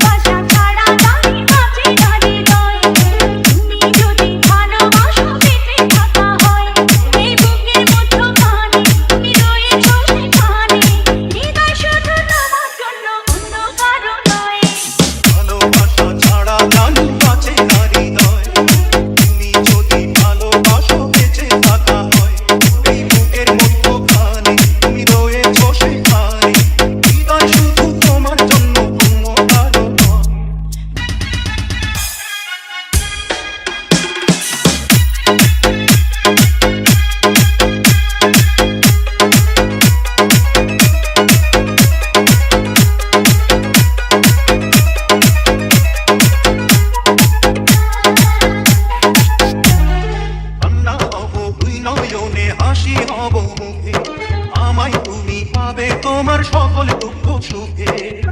Bye. মুখে আমায় তুমি পাবে তোমার সকল দুঃখ সুখে।